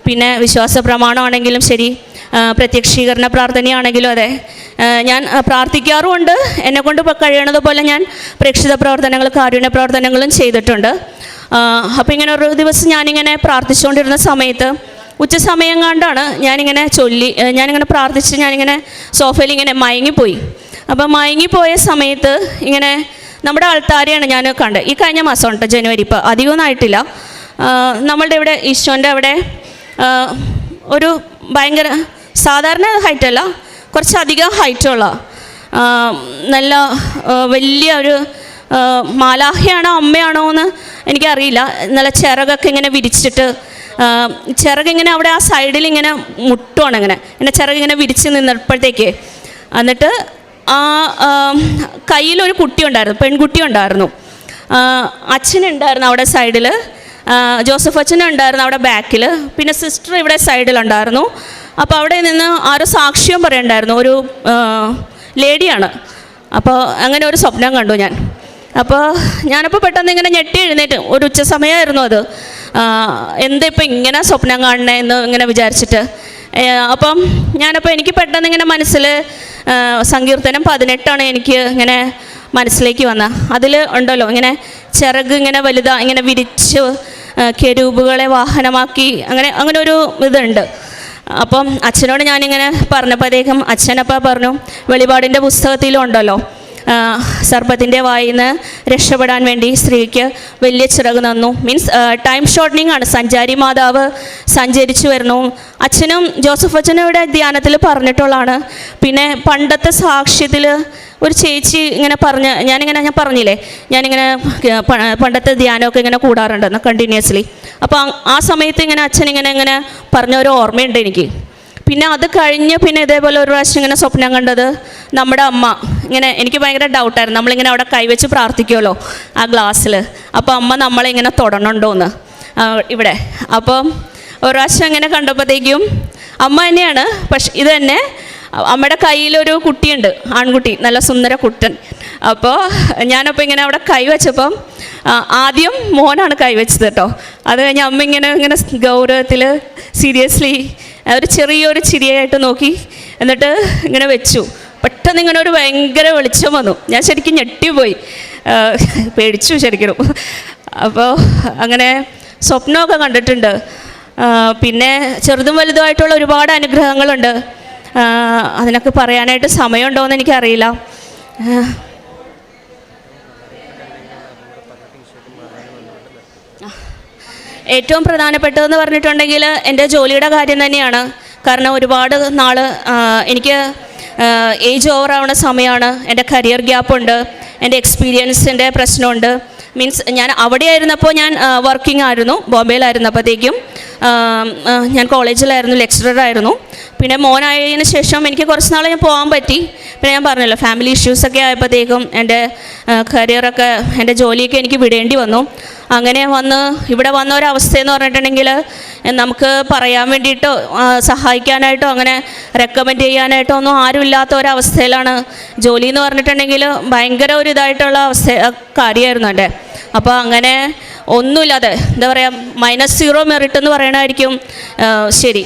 S1: പിന്നെ വിശ്വാസ പ്രമാണമാണെങ്കിലും ശരി പ്രത്യക്ഷീകരണ പ്രാർത്ഥനയാണെങ്കിലും അതെ. ഞാൻ പ്രാർത്ഥിക്കാറുമുണ്ട്. എന്നെക്കൊണ്ട് കഴിയണത് പോലെ ഞാൻ പ്രേക്ഷിത പ്രവർത്തനങ്ങൾ കാരുണ്യ പ്രവർത്തനങ്ങളും ചെയ്തിട്ടുണ്ട്. അപ്പോൾ ഇങ്ങനെ ഒരു ദിവസം ഞാനിങ്ങനെ പ്രാർത്ഥിച്ചുകൊണ്ടിരുന്ന സമയത്ത് ഉച്ച സമയം കണ്ടാണ് ഞാനിങ്ങനെ ചൊല്ലി ഞാനിങ്ങനെ പ്രാർത്ഥിച്ച് ഞാനിങ്ങനെ സോഫയിൽ ഇങ്ങനെ മയങ്ങിപ്പോയി. അപ്പം മയങ്ങിപ്പോയ സമയത്ത് ഇങ്ങനെ നമ്മുടെ ആൾത്താരെയാണ് ഞാൻ കണ്ടത്. ഈ കഴിഞ്ഞ മാസം കേട്ടോ ജനുവരി ഇപ്പോൾ അധികമൊന്നും ആയിട്ടില്ല. നമ്മളുടെ ഇവിടെ ഈശോന്റെ അവിടെ ഒരു ഭയങ്കര സാധാരണ ഹൈറ്റല്ല കുറച്ചധികം ഹൈറ്റുള്ള നല്ല വലിയ ഒരു മാലാഹിയാണോ അമ്മയാണോ എന്ന് എനിക്കറിയില്ല. നല്ല ചിറകൊക്കെ ഇങ്ങനെ വിരിച്ചിട്ട് ചിറകിങ്ങനെ അവിടെ ആ സൈഡിൽ ഇങ്ങനെ മുട്ടുവാണ് അങ്ങനെ. എന്റെ ചിറകിങ്ങനെ വിരിച്ച് നിന്നപ്പോഴത്തേക്ക് എന്നിട്ട് ആ കയ്യിലൊരു കുട്ടി ഉണ്ടായിരുന്നു പെൺകുട്ടി ഉണ്ടായിരുന്നു. അച്ഛനുണ്ടായിരുന്നു അവിടെ സൈഡിൽ ജോസഫ് അച്ഛനുണ്ടായിരുന്നു അവിടെ ബാക്കിൽ പിന്നെ സിസ്റ്റർ ഇവിടെ സൈഡിലുണ്ടായിരുന്നു അപ്പോൾ അവിടെ നിന്ന് ആരോ സാക്ഷ്യം പറയണ്ടായിരുന്നു ഒരു ലേഡിയാണ് അപ്പോൾ അങ്ങനെ ഒരു സ്വപ്നം കണ്ടു ഞാൻ. അപ്പോൾ ഞാനപ്പോൾ പെട്ടെന്ന് ഇങ്ങനെ ഞെട്ടി എഴുന്നേറ്റ്. ഒരു ഉച്ച സമയമായിരുന്നു അത്. എന്താ ഇപ്പം ഇങ്ങനെ സ്വപ്നം കാണണേ എന്ന് ഇങ്ങനെ വിചാരിച്ചിട്ട്? അപ്പം ഞാനപ്പോൾ എനിക്ക് പെട്ടെന്ന് ഇങ്ങനെ മനസ്സിൽ സങ്കീർത്തനം പതിനെട്ടാണ് എനിക്ക് ഇങ്ങനെ മനസ്സിലേക്ക് വന്ന. അതിൽ ഉണ്ടല്ലോ ഇങ്ങനെ ചിറക് ഇങ്ങനെ വലുതാ ഇങ്ങനെ വിരിച്ച് കെരൂപുകളെ വാഹനമാക്കി അങ്ങനെ അങ്ങനെ ഒരു ഇതുണ്ട്. അപ്പം അച്ഛനോട് ഞാനിങ്ങനെ പറഞ്ഞപ്പോഴത്തേക്കും അച്ഛനപ്പോൾ പറഞ്ഞു വെളിപാടിന്റെ പുസ്തകത്തിലും ഉണ്ടല്ലോ സർപ്പത്തിന്റെ വായിൽ നിന്ന് രക്ഷപ്പെടാൻ വേണ്ടി സ്ത്രീക്ക് വലിയ ചിറക് നന്നു. മീൻസ് ടൈം ഷോർട്ടനിങ് ആണ്. സഞ്ചാരി മാതാവ് സഞ്ചരിച്ചു വരുന്നു. അച്ഛനും ജോസഫ് അച്ഛനും ഇവിടെ ധ്യാനത്തിൽ പറഞ്ഞിട്ടുള്ളതാണ്. പിന്നെ പണ്ടത്തെ സാക്ഷ്യത്തിൽ ഒരു ചേച്ചി ഇങ്ങനെ പറഞ്ഞ് ഞാനിങ്ങനെ ഞാൻ പറഞ്ഞില്ലേ? ഞാനിങ്ങനെ പണ്ടത്തെ ധ്യാനമൊക്കെ ഇങ്ങനെ കൂടാറുണ്ടെന്ന് കണ്ടിന്യൂസ്ലി. അപ്പോൾ ആ സമയത്ത് ഇങ്ങനെ അച്ഛൻ ഇങ്ങനെ ഇങ്ങനെ പറഞ്ഞ ഒരു ഓർമ്മയുണ്ട് എനിക്ക്. പിന്നെ അത് കഴിഞ്ഞ് പിന്നെ ഇതേപോലെ ഒരു പ്രാവശ്യം ഇങ്ങനെ സ്വപ്നം കണ്ടത് നമ്മുടെ അമ്മ. ഇങ്ങനെ എനിക്ക് ഭയങ്കര ഡൗട്ടായിരുന്നു നമ്മളിങ്ങനെ അവിടെ കൈവച്ച് പ്രാർത്ഥിക്കുമല്ലോ ആ ഗ്ലാസ്സിൽ അപ്പോൾ അമ്മ നമ്മളെ ഇങ്ങനെ തൊടണുണ്ടോയെന്ന് ഇവിടെ. അപ്പം ഒരു പ്രാവശ്യം ഇങ്ങനെ കണ്ടപ്പോഴത്തേക്കും അമ്മ തന്നെയാണ്. പക്ഷെ ഇത് തന്നെ അമ്മയുടെ കയ്യിലൊരു കുട്ടിയുണ്ട്. ആൺകുട്ടി. നല്ല സുന്ദര കുട്ടൻ. അപ്പോൾ ഞാനപ്പോൾ ഇങ്ങനെ അവിടെ കൈവച്ചപ്പം ആദ്യം മോനാണ് കൈവച്ചത് കേട്ടോ. അത് കഴിഞ്ഞ് അമ്മ ഇങ്ങനെ ഇങ്ങനെ ഗൗരവത്തിൽ സീരിയസ്ലി ഒരു ചെറിയൊരു ചിരിയായിട്ട് നോക്കി എന്നിട്ട് ഇങ്ങനെ വെച്ചു. പെട്ടെന്ന് ഇങ്ങനെ ഒരു ഭയങ്കര വെളിച്ചം വന്നു. ഞാൻ ശരിക്കും ഞെട്ടിപ്പോയി. പേടിച്ചു ശരിക്കും. അപ്പോൾ അങ്ങനെ സ്വപ്നമൊക്കെ കണ്ടിട്ടുണ്ട്. പിന്നെ ചെറുതും വലുതുമായിട്ടുള്ള ഒരുപാട് അനുഗ്രഹങ്ങളുണ്ട്. അതിനൊക്കെ പറയാനായിട്ട് സമയമുണ്ടോയെന്ന് എനിക്കറിയില്ല. ഏറ്റവും പ്രധാനപ്പെട്ടതെന്ന് പറഞ്ഞിട്ടുണ്ടെങ്കിൽ എന്റെ ജോലിയുടെ കാര്യം തന്നെയാണ്. കാരണം ഒരുപാട് നാൾ എനിക്ക് ഏജ് ഓവർ ആവുന്ന സമയമാണ് എന്റെ കരിയർ ഗ്യാപ്പുണ്ട് എന്റെ എക്സ്പീരിയൻസിന്റെ പ്രശ്നമുണ്ട്. മീൻസ് ഞാൻ അവിടെ ആയിരുന്നപ്പോൾ ഞാൻ വർക്കിംഗ് ആയിരുന്നു ബോംബെയിലായിരുന്നപ്പോഴത്തേക്കും. ഞാൻ കോളേജിലായിരുന്നു ലെക്ചറർ ആയിരുന്നു. പിന്നെ മോനായതിനു ശേഷം എനിക്ക് കുറച്ച് നാൾ ഞാൻ പോകാൻ പറ്റി. പിന്നെ ഞാൻ പറഞ്ഞല്ലോ ഫാമിലി ഇഷ്യൂസൊക്കെ ആയപ്പോഴത്തേക്കും എന്റെ കരിയറൊക്കെ എന്റെ ജോലിയൊക്കെ എനിക്ക് വിടേണ്ടി വന്നു. അങ്ങനെ വന്ന് ഇവിടെ വന്ന ഒരവസ്ഥയെന്ന് പറഞ്ഞിട്ടുണ്ടെങ്കിൽ നമുക്ക് പറയാൻ വേണ്ടിയിട്ടോ സഹായിക്കാനായിട്ടോ അങ്ങനെ റെക്കമെൻഡ് ചെയ്യാനായിട്ടോ ഒന്നും ആരുമില്ലാത്ത ഒരവസ്ഥയിലാണ് ജോലി എന്ന് പറഞ്ഞിട്ടുണ്ടെങ്കിൽ ഭയങ്കര ഒരു ഇതായിട്ടുള്ള അവസ്ഥ കാര്യമായിരുന്നു എന്റെ. അപ്പോൾ അങ്ങനെ ഒന്നുമില്ലാതെ എന്താ പറയുക മൈനസ് സീറോ മെറിറ്റ് എന്ന് പറയണമായിരിക്കും ശരി.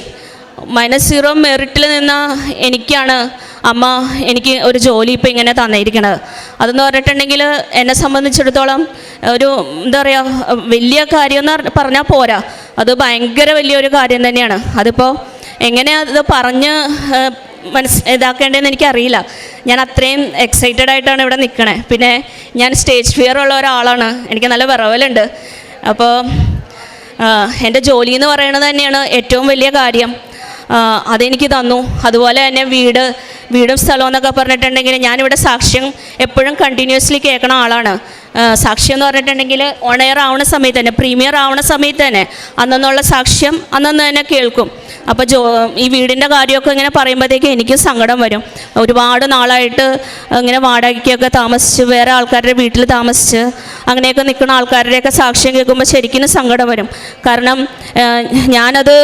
S1: മൈനസ് സീറോ മെറിറ്റിൽ നിന്ന് എനിക്കാണ് അമ്മ എനിക്ക് ഒരു ജോലി ഇപ്പം ഇങ്ങനെ തന്നിരിക്കണത്. അതെന്ന് പറഞ്ഞിട്ടുണ്ടെങ്കിൽ എന്നെ സംബന്ധിച്ചിടത്തോളം ഒരു എന്താ പറയുക വലിയ കാര്യം എന്ന് പറഞ്ഞാൽ പോരാ. അത് ഭയങ്കര വലിയൊരു കാര്യം തന്നെയാണ്. അതിപ്പോൾ എങ്ങനെയാണ് അത് പറഞ്ഞ് മനസ് ഇതാക്കേണ്ടതെന്ന് എനിക്കറിയില്ല. ഞാൻ അത്രയും എക്സൈറ്റഡ് ആയിട്ടാണ് ഇവിടെ നിൽക്കണേ പിന്നെ ഞാൻ സ്റ്റേജ് ഫിയർ ഉള്ള ഒരാളാണ്. എനിക്ക് നല്ല വിറവലുണ്ട്. അപ്പോൾ എന്റെ ജോലി എന്ന് പറയുന്നത് തന്നെയാണ് ഏറ്റവും വലിയ കാര്യം. അതെനിക്ക് തന്നു. അതുപോലെ തന്നെ വീട് വീടും സ്ഥലവും എന്നൊക്കെ പറഞ്ഞിട്ടുണ്ടെങ്കിൽ ഞാനിവിടെ സാക്ഷ്യം എപ്പോഴും കണ്ടിന്യൂസ്ലി കേൾക്കണ ആളാണ്. സാക്ഷ്യം എന്ന് പറഞ്ഞിട്ടുണ്ടെങ്കിൽ ഓണയർ ആവുന്ന സമയത്ത് തന്നെ പ്രീമിയർ ആവുന്ന സമയത്ത് തന്നെ അന്നുള്ള സാക്ഷ്യം അന്നു തന്നെ കേൾക്കും. അപ്പോൾ ജോ ഈ വീടിന്റെ കാര്യമൊക്കെ ഇങ്ങനെ പറയുമ്പോഴത്തേക്ക് എനിക്കും സങ്കടം വരും. ഒരുപാട് നാളായിട്ട് ഇങ്ങനെ വാടകയ്ക്കൊക്കെ താമസിച്ച് വേറെ ആൾക്കാരുടെ വീട്ടിൽ താമസിച്ച് അങ്ങനെയൊക്കെ നിൽക്കുന്ന ആൾക്കാരുടെയൊക്കെ സാക്ഷ്യം കേൾക്കുമ്പോൾ ശരിക്കും സങ്കടം വരും. കാരണം ഞാനത്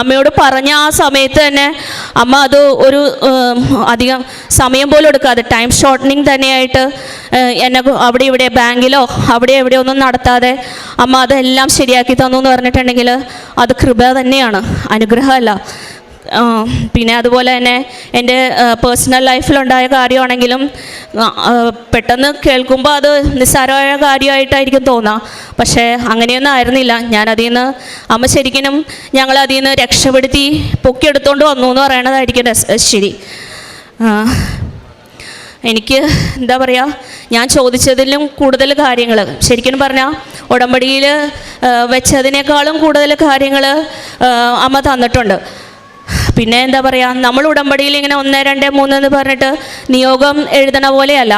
S1: അമ്മയോട് പറഞ്ഞ ആ സമയത്ത് തന്നെ അമ്മ അത് ഒരു അധികം സമയം പോലും എടുക്കാതെ ടൈം ഷോർട്ടനിങ് തന്നെയായിട്ട് എന്നെ അവിടെ ഇവിടെ ബാങ്കിലോ അവിടെ എവിടെ ഒന്നും നടത്താതെ അമ്മ അതെല്ലാം ശരിയാക്കി തന്നു എന്ന് പറഞ്ഞിട്ടുണ്ടെങ്കിൽ അത് കൃപ തന്നെയാണ്. അനുഗ്രഹമല്ല ആ, പിന്നെ അതുപോലെ തന്നെ എന്റെ പേഴ്സണൽ ലൈഫിലുണ്ടായ കാര്യമാണെങ്കിലും പെട്ടെന്ന് കേൾക്കുമ്പോൾ അത് നിസ്സാരമായ കാര്യമായിട്ടായിരിക്കും തോന്നാം. പക്ഷേ അങ്ങനെയൊന്നും ആയിരുന്നില്ല. ഞാൻ അതിൽ നിന്ന് അമ്മ ശരിക്കും ഞങ്ങൾ അതിൽ നിന്ന് രക്ഷപ്പെടുത്തി പൊക്കിയെടുത്തോണ്ട് വന്നു എന്ന് പറയണതായിരിക്കും ശരി. എനിക്ക് എന്താ പറയുക ഞാൻ ചോദിച്ചതിലും കൂടുതൽ കാര്യങ്ങൾ ശരിക്കും പറഞ്ഞാൽ ഉടമ്പടിയിൽ വെച്ചതിനേക്കാളും കൂടുതൽ കാര്യങ്ങൾ അമ്മ തന്നിട്ടുണ്ട്. പിന്നെ എന്താ പറയുക നമ്മൾ ഉടമ്പടിയിൽ ഇങ്ങനെ ഒന്ന് രണ്ട് മൂന്ന് എന്ന് പറഞ്ഞിട്ട് നിയോഗം എഴുതണ പോലെയല്ല.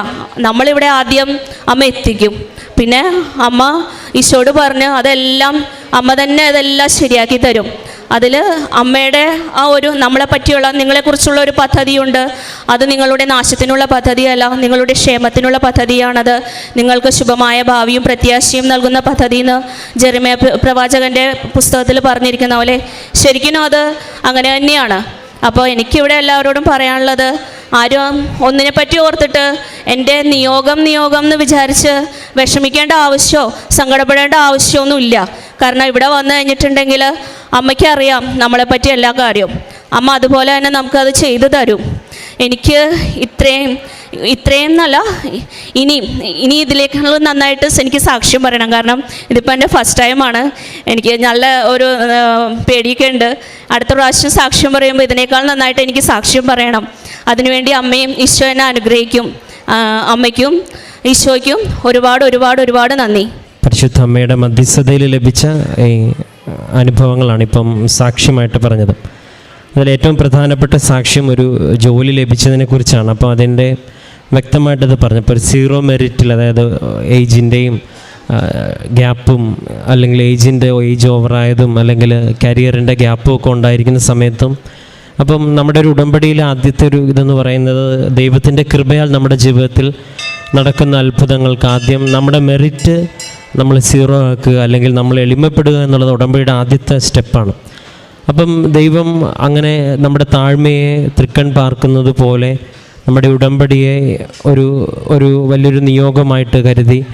S1: നമ്മളിവിടെ ആദ്യം അമ്മ എത്തിക്കും. പിന്നെ അമ്മ ഈശോട് പറഞ്ഞ് അതെല്ലാം അമ്മ തന്നെ അതെല്ലാം ശരിയാക്കി തരും. അതിൽ അമ്മയുടെ ആ ഒരു നമ്മളെ പറ്റിയുള്ള നിങ്ങളെക്കുറിച്ചുള്ള ഒരു പദ്ധതിയുണ്ട്. അത് നിങ്ങളുടെ നാശത്തിനുള്ള പദ്ധതിയല്ല നിങ്ങളുടെ ക്ഷേമത്തിനുള്ള പദ്ധതിയാണത്. നിങ്ങൾക്ക് ശുഭമായ ഭാവിയും പ്രത്യാശയും നൽകുന്ന പദ്ധതി എന്ന് ജെറിമയ പ്രവാചകന്റെ പുസ്തകത്തിൽ പറഞ്ഞിരിക്കുന്ന പോലെ ശരിക്കും അത് അങ്ങനെ തന്നെയാണ്. അപ്പോൾ എനിക്കിവിടെ എല്ലാവരോടും പറയാനുള്ളത് ആരും ഒന്നിനെ പറ്റി ഓർത്തിട്ട് എന്റെ നിയോഗം നിയോഗം എന്ന് വിചാരിച്ച് വിഷമിക്കേണ്ട ആവശ്യമോ സങ്കടപ്പെടേണ്ട ആവശ്യമൊന്നുമില്ല. കാരണം ഇവിടെ വന്നു കഴിഞ്ഞിട്ടുണ്ടെങ്കിൽ അമ്മയ്ക്ക് അറിയാം നമ്മളെ നമ്മളെപ്പറ്റി എല്ലാ കാര്യവും. അമ്മ അതുപോലെ തന്നെ നമുക്കത് ചെയ്തു തരും. എനിക്ക് ഇത്രയും ഇത്രയും എന്നല്ല ഇനി ഇനി ഇതിലേക്കാളും നന്നായിട്ട് എനിക്ക് സാക്ഷ്യം പറയണം. കാരണം ഇതിപ്പോൾ എന്റെ ഫസ്റ്റ് ടൈമാണ് എനിക്ക് നല്ല ഒരു പേടിയൊക്കെ ഉണ്ട്. അടുത്ത പ്രാവശ്യം സാക്ഷ്യം പറയുമ്പോൾ ഇതിനേക്കാൾ നന്നായിട്ട് എനിക്ക് സാക്ഷ്യം പറയണം. അതിനുവേണ്ടി അമ്മയും ഈശോ എന്നെ അനുഗ്രഹിക്കും. അമ്മയ്ക്കും ഈശോയ്ക്കും ഒരുപാട് ഒരുപാട് ഒരുപാട് നന്ദി.
S2: പരിശുദ്ധ അമ്മയുടെ മധ്യസ്ഥതയിൽ ലഭിച്ച ഈ അനുഭവങ്ങളാണ് ഇപ്പം സാക്ഷ്യമായിട്ട് പറഞ്ഞത്. അതിൽ ഏറ്റവും പ്രധാനപ്പെട്ട സാക്ഷ്യം ഒരു ജോലി ലഭിച്ചതിനെ കുറിച്ചാണ്. അപ്പോൾ അതിന്റെ വ്യക്തമായിട്ടത് പറഞ്ഞു. ഇപ്പോൾ ഒരു സീറോ മെറിറ്റിൽ അതായത് ഏജിന്റെയും ഗ്യാപ്പും അല്ലെങ്കിൽ ഏജിന്റെ ഏജ് ഓവറായതും അല്ലെങ്കിൽ കരിയറിന്റെ ഗ്യാപ്പും ഒക്കെ ഉണ്ടായിരിക്കുന്ന സമയത്തും അപ്പം നമ്മുടെ ഒരു ഉടമ്പടിയിലെ ആദ്യത്തെ ഒരു ഇതെന്ന് പറയുന്നത് ദൈവത്തിന്റെ കൃപയാൽ നമ്മുടെ ജീവിതത്തിൽ നടക്കുന്ന അത്ഭുതങ്ങൾക്ക് ആദ്യം നമ്മുടെ മെറിറ്റ് നമ്മൾ സീറോ ആക്കുക അല്ലെങ്കിൽ നമ്മൾ എളിമപ്പെടുക എന്നുള്ളത് ഉടമ്പടിയുടെ ആദ്യത്തെ സ്റ്റെപ്പാണ്. അപ്പം ദൈവം അങ്ങനെ നമ്മുടെ താഴ്മയെ തൃക്കൺ പാർക്കുന്നത് പോലെ നമ്മുടെ ഉടമ്പടിയെ ഒരു ഒരു വലിയൊരു നിയോഗമായിട്ട് കരുതി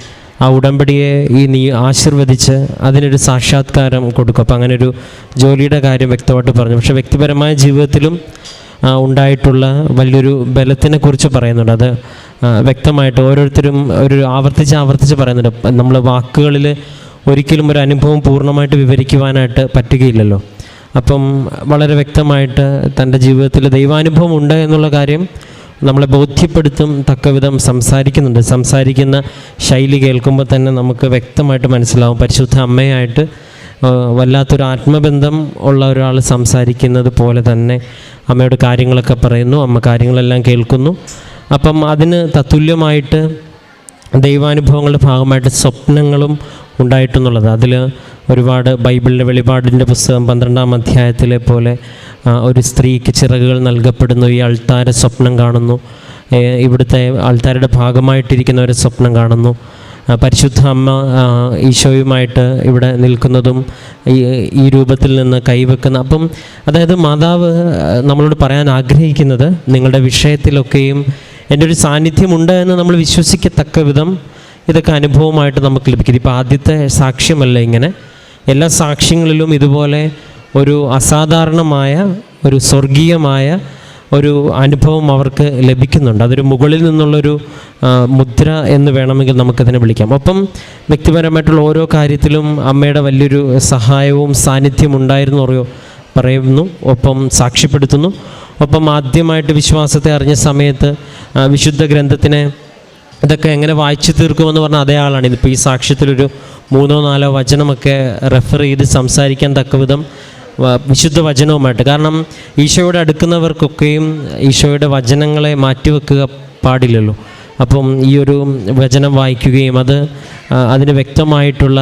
S2: ആ ഉടമ്പടിയെ ഈ നീ ആശീർവദിച്ച് അതിനൊരു സാക്ഷാത്കാരം കൊടുക്കും. അപ്പം അങ്ങനെ ഒരു ജോലിയുടെ കാര്യം വ്യക്തമായിട്ട് പറഞ്ഞു. പക്ഷേ വ്യക്തിപരമായ ജീവിതത്തിലും ഉണ്ടായിട്ടുള്ള വലിയൊരു ബലത്തിനെ കുറിച്ച് പറയുന്നുണ്ട്. അത് വ്യക്തമായിട്ട് ഓരോരുത്തരും ഒരു ആവർത്തിച്ച് ആവർത്തിച്ച് പറയുന്നുണ്ട്. നമ്മൾ വാക്കുകളിൽ ഒരിക്കലും ഒരു അനുഭവം പൂർണമായിട്ട് വിവരിക്കുവാനായിട്ട് പറ്റുകയില്ലല്ലോ. അപ്പം വളരെ വ്യക്തമായിട്ട് തന്റെ ജീവിതത്തിൽ ദൈവാനുഭവം ഉണ്ട് എന്നുള്ള കാര്യം നമ്മളെ ബോധ്യപ്പെടുത്തും തക്കവിധം സംസാരിക്കുന്നുണ്ട്. സംസാരിക്കുന്ന ശൈലി കേൾക്കുമ്പോൾ തന്നെ നമുക്ക് വ്യക്തമായിട്ട് മനസ്സിലാവും. പരിശുദ്ധ അമ്മയായിട്ട് വല്ലാത്തൊരു ആത്മബന്ധം ഉള്ള ഒരാൾ സംസാരിക്കുന്നത് പോലെ തന്നെ അമ്മയോട് കാര്യങ്ങളൊക്കെ പറയുന്നു അമ്മ കാര്യങ്ങളെല്ലാം കേൾക്കുന്നു. അപ്പം അതിന് തത്തുല്യമായിട്ട് ദൈവാനുഭവങ്ങളുടെ ഭാഗമായിട്ട് സ്വപ്നങ്ങളും ഉണ്ടായിട്ടെന്നുള്ളത്. അതിൽ ഒരുപാട് ബൈബിളിന്റെ വെളിപാടിന്റെ പുസ്തകം പന്ത്രണ്ടാം അധ്യായത്തിലെ പോലെ ഒരു സ്ത്രീക്ക് ചിറകുകൾ നൽകപ്പെടുന്നു ഈ അൾത്താര സ്വപ്നം കാണുന്നു. ഇവിടുത്തെ ആൾത്താരുടെ ഭാഗമായിട്ടിരിക്കുന്ന ഒരു സ്വപ്നം കാണുന്നു. പരിശുദ്ധ അമ്മ ഈശോയുമായിട്ട് ഇവിടെ നിൽക്കുന്നതും ഈ ഈ രൂപത്തിൽ നിന്ന് കൈവെക്കുന്ന അപ്പം അതായത് മാതാവ് നമ്മളോട് പറയാൻ ആഗ്രഹിക്കുന്നത് നിങ്ങളുടെ വിഷയത്തിലൊക്കെയും എന്റെ ഒരു സാന്നിധ്യമുണ്ട് എന്ന് നമ്മൾ വിശ്വസിക്കത്തക്ക വിധം ഇതൊക്കെ അനുഭവമായിട്ട് നമുക്ക് ലഭിക്കും. ഇപ്പോൾ ആദ്യത്തെ സാക്ഷ്യമല്ല ഇങ്ങനെ. എല്ലാ സാക്ഷ്യങ്ങളിലും ഇതുപോലെ ഒരു അസാധാരണമായ ഒരു സ്വർഗീയമായ ഒരു അനുഭവം അവർക്ക് ലഭിക്കുന്നുണ്ട്. അതൊരു മുകളിൽ നിന്നുള്ളൊരു മുദ്ര എന്ന് വേണമെങ്കിൽ നമുക്കതിനെ വിളിക്കാം. ഒപ്പം വ്യക്തിപരമായിട്ടുള്ള ഓരോ കാര്യത്തിലും അമ്മയുടെ വലിയൊരു സഹായവും സാന്നിധ്യം ഉണ്ടായിരുന്നു അറിയോ പറയുന്നു. ഒപ്പം സാക്ഷ്യപ്പെടുത്തുന്നു. ഒപ്പം ആദ്യമായിട്ട് വിശ്വാസത്തെ അറിഞ്ഞ സമയത്ത് വിശുദ്ധ ഗ്രന്ഥത്തിനെ ഇതൊക്കെ എങ്ങനെ വായിച്ചു തീർക്കുമെന്ന് പറഞ്ഞ അതേ ആളാണ്. ഇതിപ്പോൾ ഈ സാക്ഷ്യത്തിലൊരു മൂന്നോ നാലോ വചനമൊക്കെ റെഫർ ചെയ്ത് സംസാരിക്കാൻ തക്കവിധം വിശുദ്ധ വചനവുമായിട്ട്. കാരണം ഈശോയുടെ അടുക്കുന്നവർക്കൊക്കെയും ഈശോയുടെ വചനങ്ങളെ മാറ്റിവെക്കുക പാടില്ലല്ലോ. അപ്പം ഈ ഒരു വചനം വായിക്കുകയും അത് അതിന് വ്യക്തമായിട്ടുള്ള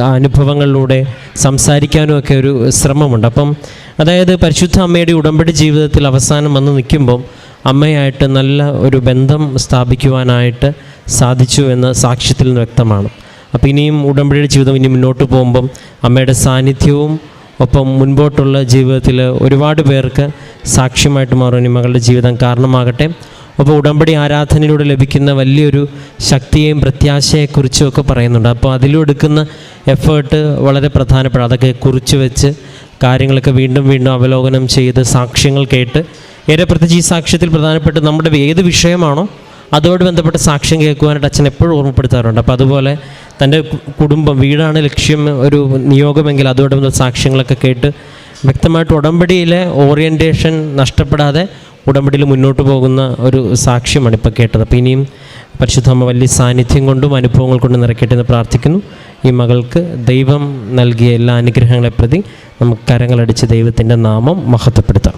S2: അനുഭവങ്ങളിലൂടെ സംസാരിക്കാനും ഒക്കെ ഒരു ശ്രമമുണ്ട്. അപ്പം അതായത് പരിശുദ്ധ അമ്മയുടെ ഉടമ്പടി ജീവിതത്തിൽ അവസാനം വന്ന് നിൽക്കുമ്പം അമ്മയായിട്ട് നല്ല ഒരു ബന്ധം സ്ഥാപിക്കുവാനായിട്ട് സാധിച്ചു എന്ന സാക്ഷ്യത്തിൽ നിന്ന് വ്യക്തമാണ്. അപ്പോൾ ഇനിയും ഉടമ്പടിയുടെ ജീവിതം ഇനി മുന്നോട്ട് പോകുമ്പം അമ്മയുടെ സാന്നിധ്യവും ഒപ്പം മുൻപോട്ടുള്ള ജീവിതത്തിൽ ഒരുപാട് പേർക്ക് സാക്ഷ്യമായിട്ട് മാറും ഈ മകളുടെ ജീവിതം കാരണമാകട്ടെ. അപ്പോൾ ഉടമ്പടി ആരാധനയിലൂടെ ലഭിക്കുന്ന വലിയൊരു ശക്തിയെയും പ്രത്യാശയെക്കുറിച്ചും ഒക്കെ പറയുന്നുണ്ട്. അപ്പോൾ അതിലും എടുക്കുന്ന എഫേർട്ട് വളരെ പ്രധാനപ്പെട്ട അതൊക്കെ കുറിച്ച് വെച്ച് കാര്യങ്ങളൊക്കെ വീണ്ടും വീണ്ടും അവലോകനം ചെയ്ത് സാക്ഷ്യങ്ങൾ കേട്ട് ഏറെ പ്രത്യേകിച്ച് ഈ സാക്ഷ്യത്തിൽ പ്രധാനപ്പെട്ട് നമ്മുടെ ഏത് വിഷയമാണോ അതോട് ബന്ധപ്പെട്ട സാക്ഷ്യം കേൾക്കുവാനായിട്ട് അച്ഛൻ എപ്പോഴും ഓർമ്മപ്പെടുത്താറുണ്ട്. അപ്പോൾ അതുപോലെ തന്റെ കുടുംബം വീടാണ് ലക്ഷ്യം ഒരു നിയോഗമെങ്കിൽ അതോടൊപ്പം സാക്ഷ്യങ്ങളൊക്കെ കേട്ട് വ്യക്തമായിട്ട് ഉടമ്പടിയിലെ ഓറിയന്റേഷൻ നഷ്ടപ്പെടാതെ ഉടമ്പടിയിൽ മുന്നോട്ട് പോകുന്ന ഒരു സാക്ഷ്യമാണ് ഇപ്പോൾ കേട്ടത്. അപ്പോൾ ഇനിയും പരിശുദ്ധമ്മ വലിയ സാന്നിധ്യം കൊണ്ടും അനുഭവങ്ങൾ കൊണ്ടും നിറയ്ക്കട്ടെ എന്ന് പ്രാർത്ഥിക്കുന്നു. ഈ മകൾക്ക് ദൈവം നൽകിയ എല്ലാ അനുഗ്രഹങ്ങളെ പ്രതി നമുക്ക് കരങ്ങളടിച്ച് ദൈവത്തിന്റെ നാമം മഹത്വപ്പെടുത്താം.